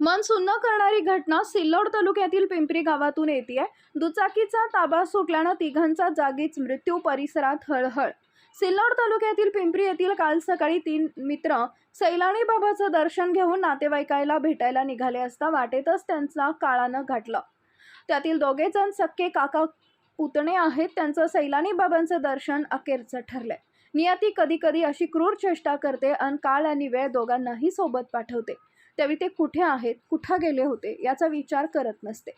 मन सुन्न करणारी घटना सिल्लोड तालुक्यातील पिंपरी गावातून येते आहे दुचाकीचा ताबा सुटल्यानं तिघांचा जागीच मृत्यू परिसरात हळहळ. सिल्लोड तालुक्यातील पिंपरी येथील काल सकाळी तीन मित्र सैलानी बाबाचं दर्शन घेऊन नातेवाईकाला भेटायला निघाले असता वाटेतच त्यांचा काळानं घाटलं त्यातील दोघे जण सक्के काका पुतणे आहेत. त्यांचं सैलानी बाबांचं दर्शन अखेरचं ठरलंय. नियती कधी कधी अशी क्रूर चेष्टा करते आणि काळ आणि वेळ दोघांनाही सोबत पाठवते. त्यावेळी ते कुठे आहेत कुठं गेले होते याचा विचार करत नसते.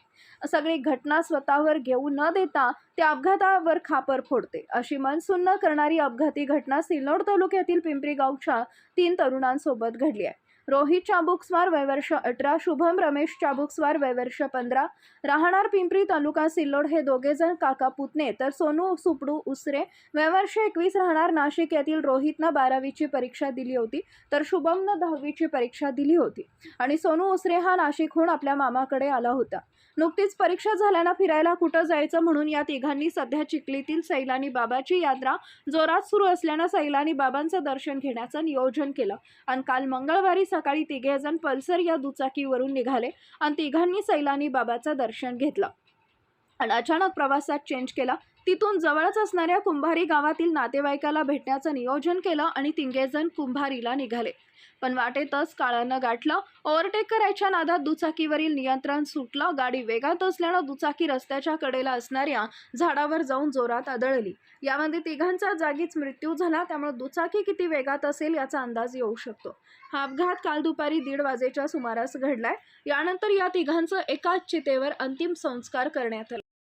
सगळी घटना स्वतःवर घेऊ न देता त्या अपघातावर खापर फोडते. अशी मनसून न करणारी अपघाती घटना सिल्लोड तालुक्यातील पिंपरी गावच्या तीन तरुणांसोबत घडली आहे. रोहित चाबुकस्वार वयवर्ष अठरा शुभम रमेश चाबुकस्वार वयवर्ष पंधरा राहणार पिंपरी तालुका सिल्लोड हे दोघेजण काका पुतणे तर सोनू सुपडू उसरे वयवर्ष एकवीस राहणार नाशिक येथील रोहितनं बारावीची परीक्षा दिली होती तर शुभमनं दहावीची परीक्षा दिली होती. आणि सोनू उसरे हा नाशिकहून आपल्या मामाकडे आला होता. नुकतीच परीक्षा झाल्यानं फिरायला कुठं जायचं म्हणून या तिघांनी सध्या चिखलीतील सैलानी बाबाची यात्रा जोरात सुरू असल्यानं सैलानी बाबांचं दर्शन घेण्याचं नियोजन केलं. आणि काल मंगळवारी सकाळी तिघेजण पल्सर या दुचाकीवरून निघाले आणि तिघांनी सैलानी बाबाचं दर्शन घेतलं. आणि अचानक प्रवासात चेंज केला. तिथून जवळच असणाऱ्या कुंभारी गावातील नातेवाईकाला भेटण्याचं नियोजन केलं आणि तिघेजण कुंभारीला निघाले. पण वाटेतच काळानं गाठलं ओव्हरटेक करायच्या नादात दुचाकीवरील नियंत्रण सुटलं गाडी वेगात असल्यानं दुचाकी रस्त्याच्या कडेला असणाऱ्या झाडावर जाऊन जोरात आदळली. यामध्ये तिघांचा जागीच मृत्यू झाला त्यामुळे दुचाकी किती वेगात असेल याचा अंदाज येऊ शकतो. हा अपघात काल दुपारी दीड वाजेच्या सुमारास घडलाय. यानंतर या तिघांचं एकाच चितेवर अंतिम संस्कार करण्यात आले.